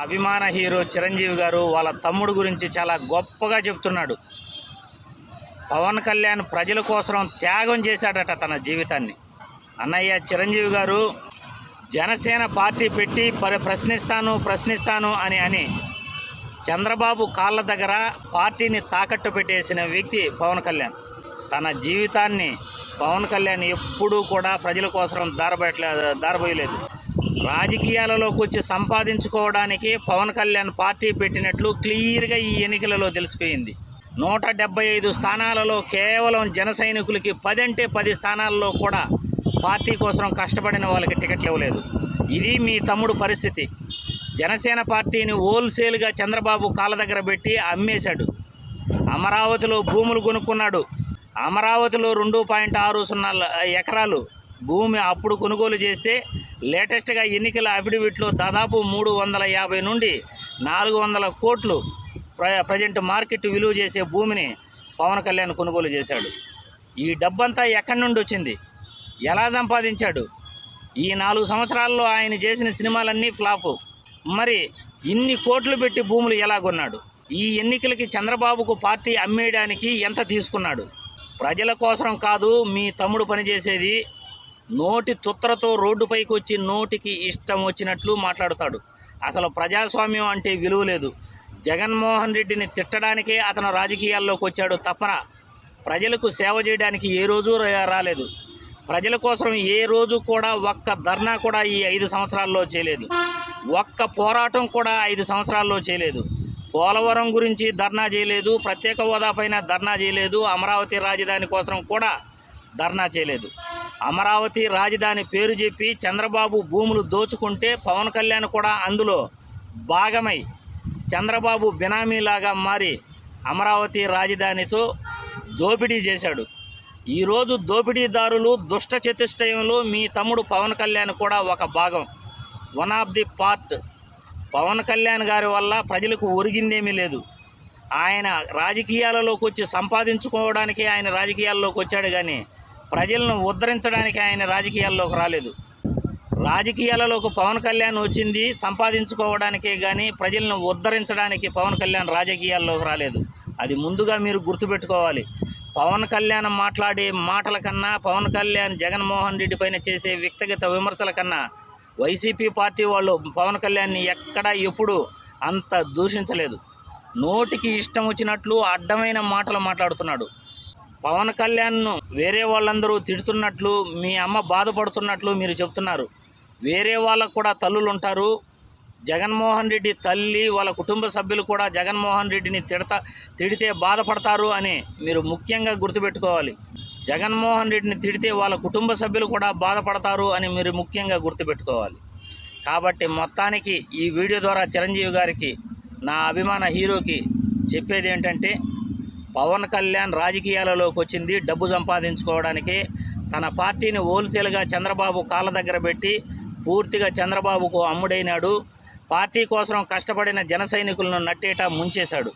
అభిమాన హీరో చిరంజీవి గారు వాళ్ళ తమ్ముడు గురించి చాలా గొప్పగా చెప్తున్నాడు. పవన్ కళ్యాణ్ ప్రజల కోసం త్యాగం చేశాడట తన జీవితాన్ని. అన్నయ్య చిరంజీవి గారు జనసేన పార్టీ పెట్టి ప్రశ్నిస్తాను ప్రశ్నిస్తాను అని అని చంద్రబాబు కాళ్ళ దగ్గర పార్టీని తాకట్టు పెట్టేసిన వ్యక్తి పవన్ కళ్యాణ్. తన జీవితాన్ని పవన్ కళ్యాణ్ ఎప్పుడూ కూడా ప్రజల కోసం దారబెట్టలే దారబోయలేదు. రాజకీయాలలోకి వచ్చి సంపాదించుకోవడానికి పవన్ కళ్యాణ్ పార్టీ పెట్టినట్లు క్లియర్గా ఈ ఎన్నికలలో తెలిసిపోయింది. నూట డెబ్బై ఐదు స్థానాలలో కేవలం జన సైనికులకి పది అంటే పది స్థానాల్లో కూడా పార్టీ కోసం కష్టపడిన వాళ్ళకి టికెట్లు ఇవ్వలేదు. ఇది మీ తమ్ముడు పరిస్థితి. జనసేన పార్టీని హోల్సేల్గా చంద్రబాబు కాళ్ళ దగ్గర పెట్టి అమ్మేశాడు. అమరావతిలో భూములు కొనుక్కున్నాడు. అమరావతిలో రెండు పాయింట్ ఆరు సున్నా ఎకరాలు భూమి అప్పుడు కొనుగోలు చేస్తే లేటెస్ట్గా ఎన్నికల అఫిడవిట్లో దాదాపు మూడు వందల యాభై నుండి నాలుగు వందల కోట్లు ప్ర ప్రజెంట్ మార్కెట్ విలువ చేసే భూమిని పవన్ కళ్యాణ్ కొనుగోలు చేశాడు. ఈ డబ్బంతా ఎక్కడి నుండి వచ్చింది? ఎలా సంపాదించాడు? ఈ నాలుగు సంవత్సరాల్లో ఆయన చేసిన సినిమాలన్నీ ఫ్లాపు. మరి ఇన్ని కోట్లు పెట్టి భూములు ఎలా కొన్నాడు? ఈ ఎన్నికలకి చంద్రబాబుకు పార్టీ అమ్మేయడానికి ఎంత తీసుకున్నాడు? ప్రజల కోసం కాదు మీ తమ్ముడు పనిచేసేది నోటి తుత్రతో రోడ్డుపైకి వచ్చి నోటికి ఇష్టం వచ్చినట్లు మాట్లాడుతాడు. అసలు ప్రజాస్వామ్యం అంటే విలువ లేదు. జగన్మోహన్ రెడ్డిని తిట్టడానికే అతను రాజకీయాల్లోకి వచ్చాడు తప్పన ప్రజలకు సేవ చేయడానికి ఏ రోజు రాలేదు. ప్రజల కోసం ఏ రోజు కూడా ఒక్క ధర్నా కూడా ఈ ఐదు సంవత్సరాల్లో చేయలేదు. ఒక్క పోరాటం కూడా ఐదు సంవత్సరాల్లో చేయలేదు. పోలవరం గురించి ధర్నా చేయలేదు ప్రత్యేక హోదా పైన ధర్నా చేయలేదు అమరావతి రాజధాని కోసం కూడా ధర్నా చేయలేదు. అమరావతి రాజధాని పేరు చెప్పి చంద్రబాబు భూములు దోచుకుంటే పవన్ కళ్యాణ్ కూడా అందులో భాగమై చంద్రబాబు బినామీలాగా మారి అమరావతి రాజధానితో దోపిడీ చేశాడు. ఈరోజు దోపిడీదారులు దుష్ట చతుష్టయంలో మీ తమ్ముడు పవన్ కళ్యాణ్ కూడా ఒక భాగం. One of the part. Pawan Kalyan గారి వల్ల ప్రజలకు ఒరిగిందేమీ లేదు. ఆయన రాజకీయాలలోకి వచ్చి సంపాదించుకోవడానికి ఆయన రాజకీయాల్లోకి వచ్చాడు కానీ ప్రజలను ఉద్ధరించడానికి ఆయన రాజకీయాల్లోకి రాలేదు. రాజకీయాలలోకి పవన్ కళ్యాణ్ వచ్చింది సంపాదించుకోవడానికే కానీ ప్రజలను ఉద్ధరించడానికి పవన్ కళ్యాణ్ రాజకీయాల్లోకి రాలేదు. అది ముందుగా మీరు గుర్తుపెట్టుకోవాలి. పవన్ కళ్యాణ్ మాట్లాడే మాటల కన్నా పవన్ కళ్యాణ్ జగన్మోహన్ రెడ్డి పైన చేసే వ్యక్తిగత విమర్శల కన్నా వైసీపీ పార్టీ వాళ్ళు పవన్ కళ్యాణ్ని ఎక్కడ ఎప్పుడు అంత దూషించలేదు. నోటికి ఇష్టం వచ్చినట్లు అడ్డమైన మాటలు మాట్లాడుతున్నాడు. పవన్ కళ్యాణ్ను వేరే వాళ్ళందరూ తిడుతున్నట్లు మీ అమ్మ బాధపడుతున్నట్లు మీరు చెప్తున్నారు. వేరే వాళ్ళకు కూడా తల్లులు ఉంటారు జగన్మోహన్ రెడ్డి తల్లి వాళ్ళ కుటుంబ సభ్యులు కూడా జగన్మోహన్ రెడ్డిని తిడతా తిడితే బాధపడతారు అని మీరు ముఖ్యంగా గుర్తుపెట్టుకోవాలి. జగన్మోహన్ రెడ్డిని తిడితే వాళ్ళ కుటుంబ సభ్యులు కూడా బాధపడతారు అని మీరు ముఖ్యంగా గుర్తుపెట్టుకోవాలి. కాబట్టి మొత్తానికి ఈ వీడియో ద్వారా చిరంజీవి గారికి నా అభిమాన హీరోకి చెప్పేది ఏంటంటే పవన్ కళ్యాణ్ రాజకీయాలలోకి వచ్చింది. డబ్బు సంపాదించుకోవడానికి తన పార్టీని హోల్సేల్గా చంద్రబాబు కాళ్ళ దగ్గర పెట్టి పూర్తిగా చంద్రబాబుకు అమ్ముడైనాడు. పార్టీ కోసం కష్టపడిన జన సైనికులను నట్టేట ముంచేశాడు.